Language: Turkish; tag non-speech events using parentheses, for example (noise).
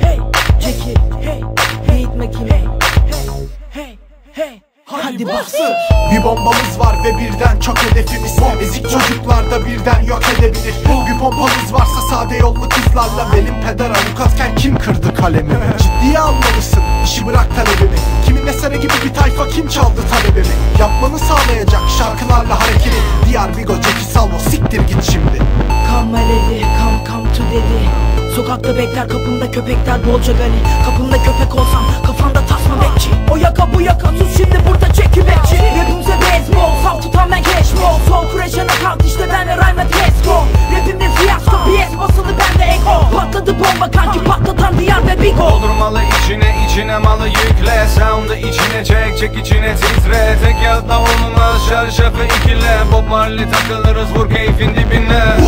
hey Jackie hey Meat makine hey hey hey Hadi baksın Bir bombamız var ve birden çok hedefimiz Bom. Ezik çocuklarda birden yok edebilir. Bom. Bir pompamız varsa sade yollu kızlarla Benim peder avukatken kim kırdı kalemi? (laughs) Ciddiye almalısın. İşi bırak talebimi. Kimin eseri gibi bir tayfa kim çaldı talebimi? Yapmanı sağlayacak şarkılarla hareketi. Diğer bir goç Sokakta bekler kapında köpekler bolca gani Kapında köpek olsam kafanda tasma bekçi. O yaka bu yaka sus şimdi burada çeki bekçi. Rapimse baseball saf tutan ben cash ball. Sol kureşe kalk işte ben ve Rhyme Tesco Rapimde fiyasko BS basılı bende ego Patladı bomba kanki patlatan diyar ve bigo Doldurmalı içine içine malı yükle. Sound'ı içine çek çek içine titre. Tek yazda olmaz şarj şafı ikile. Bob Marley takılırız vur keyfin dibine